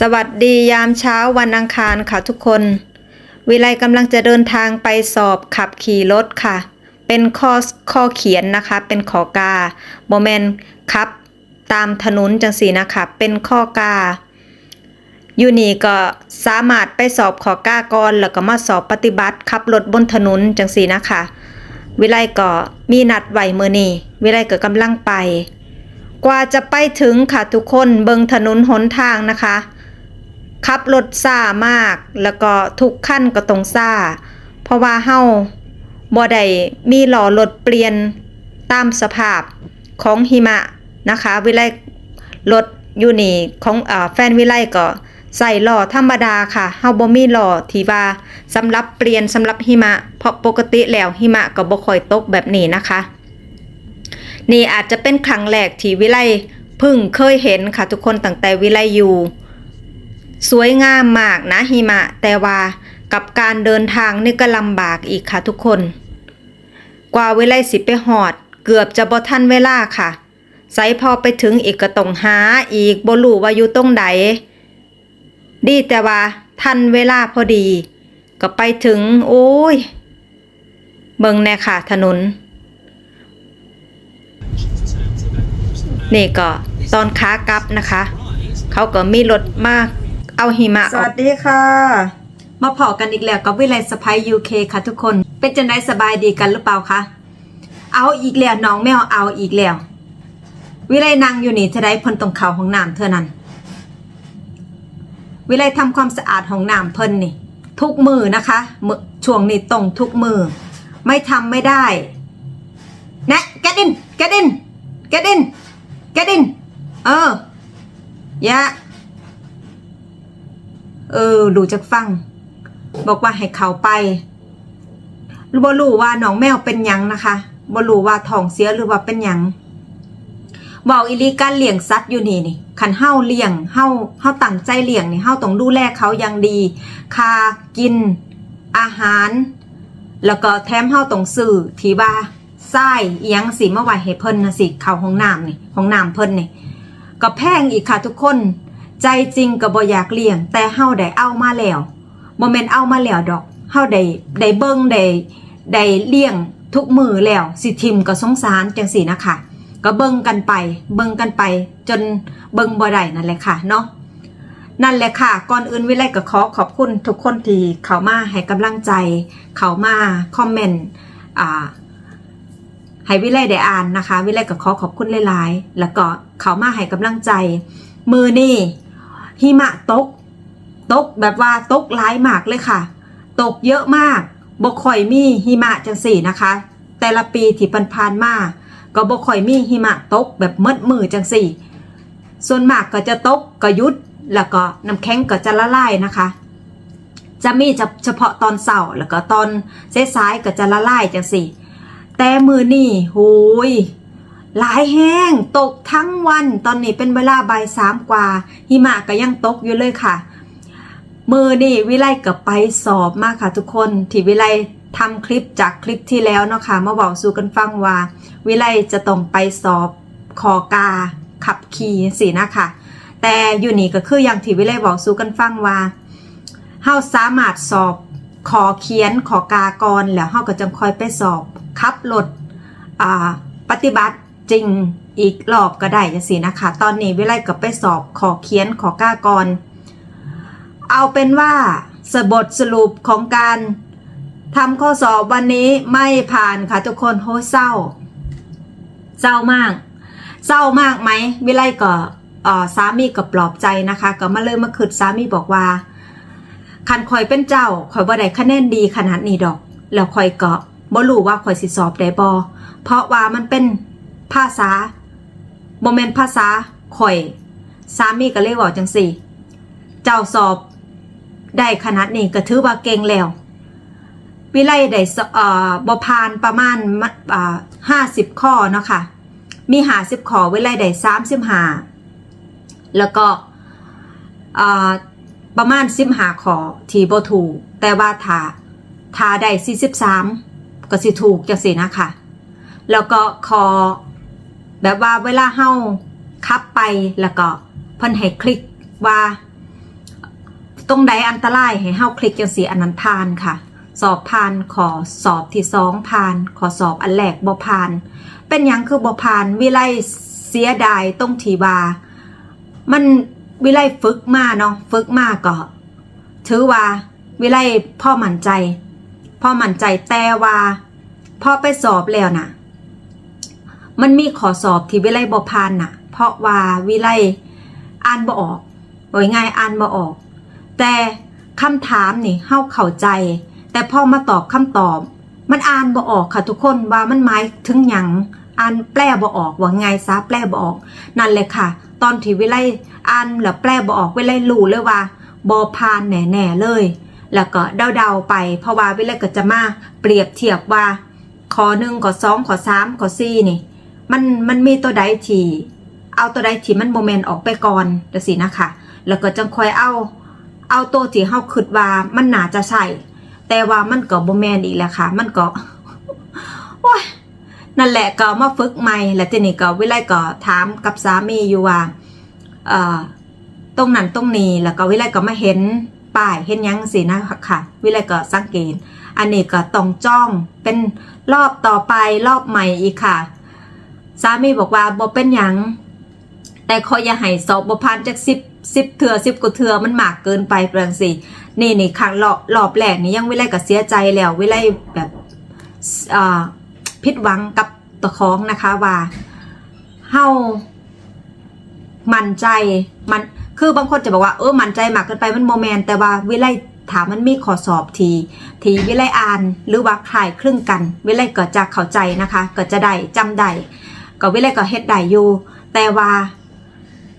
สวัสดียามเช้าวันอังคารค่ะทุกคน วิไลกำลังจะเดินทางไปสอบขับขี่รถค่ะ เป็นข้อข้อเขียนนะคะ เป็นขอกาโมเมนขับ ตามถนนจังสีนะคะ เป็นข้อกาอยู่นี่ก็สามารถไปสอบขอกาก่อนแล้วก็มาสอบปฏิบัติขับรถบนถนนจังสีนะคะ วิไลก็มีนัดไหว้มือนี้วิไลก็กำลังไป กว่าจะไปถึงค่ะทุกคนเบิงถนนหนทางนะคะ ขับรถซ่ามาก แล้วก็ทุกขั้นก็ต้องซ่า เพราะว่าเฮาบ่ได้มีหล่อรถเปลี่ยนตามสภาพของหิมะนะคะ วิไลรถอยู่นี่ของอแฟนวิไลก็ใส่หล่อธรรมดาค่ะเฮาบ่มีหล่อที่ว่าสำหรับเปลี่ยนสำหรับหิมะ เพราะปกติแล้วหิมะก็บ่ค่อยตกแบบนี้นะคะ นี่อาจจะเป็นครั้งแรกที่วิไลพึ่งเคยเห็นค่ะทุกคนตั้งแต่วิไลอยู่ สวยงามมากนะหิมะ แต่ว่ากับการเดินทางนี่ก็ลำบากอีกค่ะทุกคน กว่าเวลาสิไปหอด เกือบจะบ่ทันเวลาค่ะไสพอไปถึงอีกก็ต้องหาอีกบ่รู้ว่าอยู่ตรงใดดีแต่ว่าทันเวลาพอดี ก็ไปถึง โอ้ย เบิงแน่ค่ะ ถนน นี่ก็ตอนขากลับนะคะ เขาก็มีรถมาก เอาหิมะสวัสดีค่ะ มาพอกันอีกแล้วกับวิไลสไปยูเคค่ะทุกคน เป็นจังไดสบายดีกันหรือเปล่าคะเอาอีกแล้วน้องแมวเอาอีกแล้ว วิไลนั่งอยู่นี่เธอได้เพิ่นตรงเขาห้องน้ำเธอนั้น วิไลทำความสะอาดห้องน้ำเพิ่นนี่ ทุกมือนะคะมือช่วงนี้ตรงทุกมือ ไม่ทำไม่ได้แนะแกดินแกดินแกดินแกดินเออยะ เออดูจากฟัง บอกว่าให้เขาไปบ่รู้ว่าน้องแมวเป็นหยังนะคะบ่รู้ว่าท้องเสียหรือว่าเป็นหยังบอกอีลีการเลี้ยงสัตว์อยู่นี่นี่คันเฮาเลี้ยงเฮาเฮาตั้งใจเลี้ยงนี่เฮาต้องดูแลเขาอย่างดีคากิน อาหาร แล้วก็แถมเฮาต้องซื้อที่ว่าทรายอีหยังสิมาไว้ให้เพิ่นนะสิเขาห้องน้ำนี่ห้องน้ำเพิ่นนี่ก็แพงอีกค่ะทุกคน ใจจริงก็บ่อยากเลี้ยง แต่เฮาได้เอามาแล้วบ่แม่นเอามาแล้วดอกเฮาได้ได้เบิ่งได้ได้เลี้ยงทุกมือแล้วสิทิมก็สงสารจังซี่นะคะก็เบิ่งกันไป เบิ่งกันไป จนเบิ่งบ่ได้นั่นแหละค่ะเนาะนั่นแหละค่ะ ก่อนอื่นวิไลก็ขอขอบคุณทุกคนที่เข้ามาให้กำลังใจ เข้ามาคอมเมนต์อ่าให้วิไลได้อ่านนะคะ วิไลก็ขอขอบคุณหลายๆ แล้วก็เขามาให้กำลังใจ มือนี่ หิมะตก ตกแบบว่าตกหลายมากเลยค่ะ ตกเยอะมากบ่ค่อยมีหิมะจังสี่นะคะ แต่ละปีที่ผ่านๆมาก็บ่ค่อยมีหิมะตกแบบมืดมือจังสี่ ส่วนมากก็จะตกก็ยุดแล้วก็น้ำแข็งก็จะละลายนะคะ จะมีเฉพาะตอนเสาร์แล้วก็ตอนสายก็จะละลายจังสี่ แต่มือนี่หูย หลายแห้งตกทั้งวัน ตอนนี้เป็นเวลาบ่ายสามกว่า หิมะก็ยังตกอยู่เลยค่ะ มือนี่วิไลกับไปสอบมากค่ะทุกคน ที่วิไลทำคลิปจากคลิปที่แล้วเนาะค่ะมาบอกสู่กันฟังว่า วิไลจะต้องไปสอบคอกาขับขี่สินะคะ แต่อยู่นี่ก็คืออย่างที่วิไลบอกสู่กันฟังว่าเฮาสามารถสอบขอเขียนขอกากรแล้วเฮาก็จะคอยไปสอบขับรถปฏิบัติ จริงอีกรอบก็ได้จังซี่นะคะ ตอนนี้วิไลก็ไปสอบขอเขียนขอก้ากร เอาเป็นว่าสบทสรุปของการทำข้อสอบวันนี้ไม่ผ่านค่ะทุกคนโหเศร้า เศร้ามาก เศร้ามากไหมวิไลก็สามีก็ปลอบใจนะคะ ก็มาเลยมาคืดสามีบอกว่าคันคอยเป็นเจ้าคอยบ่ได้คะแนนดีขนาดนี้ดอก แล้วคอยก็บ่รู้ว่าคอยสิสอบได้บ่เพราะว่ามันเป็น ภาษาบ่แม่นภาษาคอยสามีก็เลยบอกจังซี่ เจ้าสอบได้ขนาดนี้ก็ถือว่าเก่งแล้ว วิไลได้เอ่อบ่ผ่านประมาณอ่าห้าสิบข้อเนาะค่ะ มีหาสิบข้อวิไลได้สามสิบหาแล้วก็อ่าประมาณสิบหาขอที่บ่ถูก แต่ว่าถ้าถ้าได้สี่สิบสามก็สิถูกจังสินะคะแล้วก็คอ แบบว่าเวลาเฮาขับไปแล้วก็เพิ่นให้คลิกว่าตรงใดอันตรายให้เฮาคลิกจังสีอันนั้นผ่านค่ะ สอบผ่านขอสอบที่สองผ่าน ขอสอบอันแรกบ่ผ่าน เป็นยังคือบ่ผ่านวิไลเสียดายตรงทีว่า มันวิไลฝึกมาเนาะฝึกมาก็ถือว่าวิไลพ่อมั่นใจ พ่อมั่นใจแต่ว่าพ่อไปสอบแล้วน่ะ มันมีขอสอบที่วิไลบ่ผ่านน่ะ เพราะว่าวิไลอ่านบ่ออกโดยง่ายอ่านบ่ออก แต่คำถามนี่เฮาเข้าใจ แต่พอมาตอบคำตอบ มันอ่านบ่ออกค่ะทุกคนว่ามันหมายถึงหยังอ่านแปลบ่ออกว่าไงซะแปลบ่ออก นั่นเลยค่ะ ตอนที่วิไลอ่านแล้วแปลบ่ออกวิไลรู้เลยว่าบ่ผ่านแน่ๆเลย แล้วก็เดาๆไป เพราะว่าวิไลก็จะมาเปรียบเทียบว่าข้อหนึ่งข้อสองข้อสามข้อสี่นี่ มันมันมีตัวใดที่เอาตัวใดที่มันโมเมนออกไปก่อนจังซี่นะคะ แล้วก็จังคอยเอา เอาตัวที่เฮาคิดว่ามันน่าจะใช่แต่ว่ามันก็บ่แม่นอีกแหละค่ะ มันก็โอ้ยนั่นแหละก็มาฝึกใหม่แล้วทีนี้ก็วิไลก็ถามกับสามีอยู่ว่าเอ่อตรงนั้นตรงนี้แล้วก็วิไลก็มาเห็นป้ายเห็นยังสินะค่ะ วิไลก็สังเกตอันนี้ก็ต้องจ้องเป็นรอบต่อไปรอบใหม่อีกค่ะ สามีบอกว่าบ่เป็นหยังแต่ขออย่าให้สอบบ่ผ่านจากสิบสิบเถื่อสิบกว่าเถื่อมันมากเกินไปเปลืองสินี่นี่ครั้งรอบรอบแรกนี่ยังวิไลก็เสียใจแล้ววิไลแบบอ่าผิดหวังกับตะของนะคะว่าเฮามั่นใจมันคือบางคนจะบอกว่าเออมั่นใจมากเกินไปมันโมแมนแต่ว่าวิไลถามมันมีขอสอบที ทีวิไลอ่านหรือว่าคลายครึ่งกัน วิไลก็จะเข้าใจนะคะ ก็จะได้จำได้ ก็วิไลก็เฮ็ดได้อยู่แต่ว่า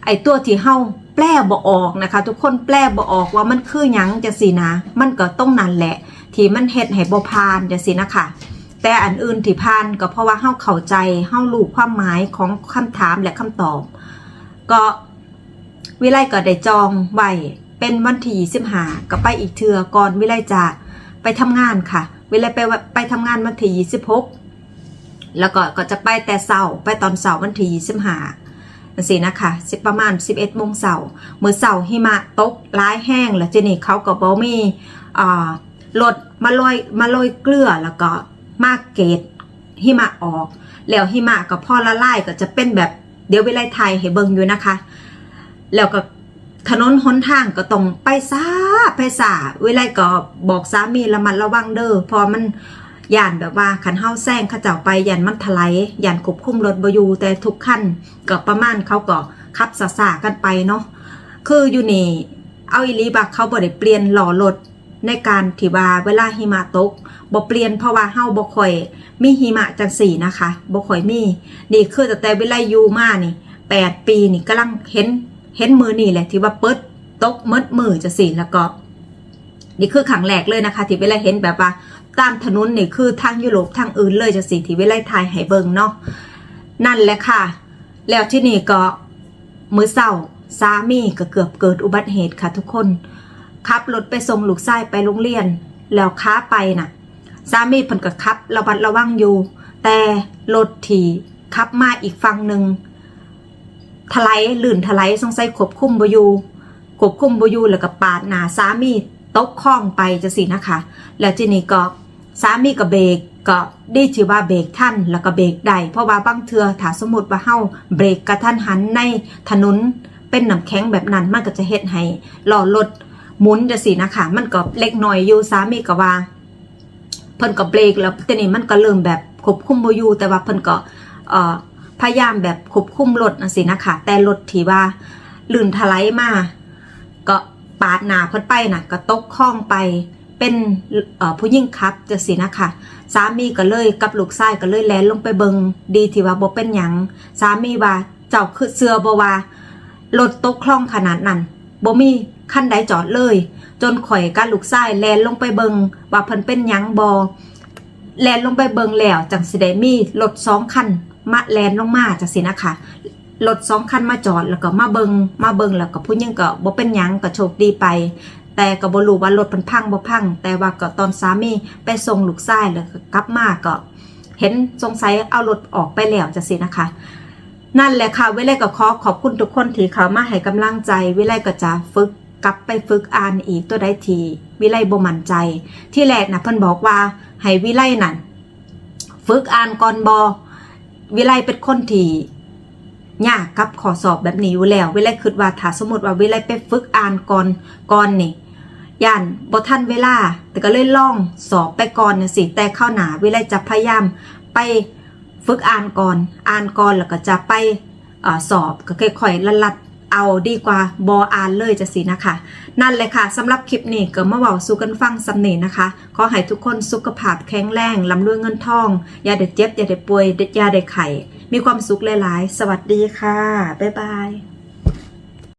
ไอตัวที่เฮาแปลบ่ออกนะคะ ทุกคนแปลบ่ออกว่ามันคือหยังจังซี่นะ มันก็ต้องนั่นแหละ ที่มันเฮ็ดให้บ่ผ่านจังซี่นะคะแต่อันอื่นที่ผ่านก็เพราะว่าเฮาเข้าใจเฮารู้ความหมายของคำถามและคำตอบ ก็วิไลก็ได้จองไว้เป็นวันที่25ก็ไปอีกเทือก่อนวิไลจะไปทำงานค่ะ วิไลไปไปทำงานวันที่26 แล้วก็ก็จะไปแต่เช้าไปตอนเช้าวันที่25จังซี่นะคะสิประมาณ 11โมงเสาร์เมื้อเสาร์หิมะตกร้ายแห้งแล้วทีนี้เขาก็บ่มีอ่ารถมาลอยมาลอยเกลือแล้วก็มาเกตหิมะออก แล้วหิมะก็พอละลายก็จะเป็นแบบเดี๋ยวเวลาไทยให้เบิ่งอยู่นะคะ แล้วก็ถนนหนทางก็ต้องไปซาไปซาเวลาก็บอกสามีระมัดระวังเด้อพอมัน ย่านแบบว่าขันเฮาแซงเขาเจ้าไปย่านมันถลายย่านควบคุมรถบอยู่แต่ทุกขั้นก็ประมาณเขาก็ขับสาๆกันไปเนาะคืออยู่นี่เอาอีลีบักเขาบ่ได้เปลี่ยนหล่อรถในการที่ว่าเวลาหิมะตกบ่เปลี่ยนเพราะว่าเฮาบ่ค่อยมีหิมะจังสี่นะคะบ่ค่อยมี นี่คือแต่แต่เวลาอยู่มานี่แปดปีนี่กำลังเห็นเห็นมือนี่แหละที่ว่าเปิดตกมดมือจังสี่แล้วก็ นี่คือขังแรกเลยนะคะ ที่เวลาเห็นแบบว่า ตามถนนนี่คือทางยุโรปทางอื่นเลยจะสิที่เวลไทยให้เบิงเนาะนั่นแหละค่ะ แล้วที่นี่ก็มือเศร้าสามีก็เกือบเกิดอุบัติเหตุค่ะทุกคนขับรถไปส่งลูกชายไปโรงเรียน แล้วค้าไปน่ะสามีเพิ่นก็ขับ ระบัดระวังอยู่ แต่รถที่ขับมาอีกฝั่งหนึ่งถลายลื่นถลายสงสัยควบคุมบอยู่ควบคุมบอยู่แล้วก็ปาดหนาสามีตกคลองไปจะสินะคะ แล้วทีนี้ก็ สามีก็เบรกก็ได้ถือว่าเบรกท่านแล้วก็เบรกได้เพราะว่าบางเทือถ้าสมมติว่าเฮาเบรกกระทันหันในถนนเป็นน้ำแข็งแบบนั้นมันก็จะเฮ็ดให้ล้อรถหมุนจะสินะคะมันก็เล็กหน้อยอยู่สามีก็ว่าเพิ่นก็เบรกแล้วทีนี้มันก็เริ่มแบบควบคุมบ่อยู่แต่ว่าเพิ่นก็พยายามแบบควบคุมรถนะสินะคะแต่รถที่ว่าลื่นถลายมาก็ปาดหน้าเพิ่นไปน่ะก็ตกคลองไป เป็นผู้ยิ่งครับจะสินะคะสามีก็เลยกับลูกชายก็เลยแลนลงไปเบิงดีที่ว่าบ่เป็นหยังสามีว่าเจ้าคือเสือบ่ว่ารถตกคลองขนาดนั้นบ่มีคันใดจอดเลย จนข่อยกับลูกชายแลนลงไปเบิงว่าเพิ่นเป็นหยังบ่แลนลงไปเบิงแล้วจังสิได้มีรถสองคันมาแลนลงมาจังสินะคะรถสองคันมาจอดแล้วก็มาเบิงมาเบิงแล้วก็ผู้ยิ่งก็บ่เป็นหยังก็โชคดีไป แต่ก็บ่รู้ว่ารถมันพังบ่พัง แต่ว่าก็ตอนสามีไปส่งลูกชายแล้วกลับมาก็ เห็นสงสัยเอารถออกไปแล้วจะสินะคะ นั่นแหละค่ะ วิไลก็ขอขอบคุณทุกคนที่เข้ามาให้กำลังใจ วิไลก็จะฝึกกลับไปฝึกอ่านอีกตัวใดที วิไลบ่มั่นใจ ที่แรกนะเพิ่นบอกว่าให้วิไลนั่นฝึกอ่านก่อนบอวิไลเป็นคนที่ยากกับขอสอบแบบนี้อยู่แล้ว วิไลคิดว่าถ้าสมมติว่าวิไลไปฝึกอ่านก่อนก่อนนี่ ย่านบ่ทันเวลา แต่ก็เลยล่องสอบไปก่อนนะสิแต่เข้าหนาวิไลจะพยายามไปฝึกอ่านก่อน อ่านก่อนแล้วก็จะไปอสอบก็ค่อยๆลัดเอาดีกว่าบออ่านเลยจะสินะคะ นั่นเลยค่ะสำหรับคลิปนี้ก็มาเว้าสู่กันฟังสำเนีนะคะ ขอให้ทุกคนสุขภาพแข็งแรงลำรวยเงินทอง อย่าได้เจ็บ อย่าได้ป่วยอย่าได้ไข้มีความสุขหลายๆ สวัสดีค่ะ บ๊ายบาย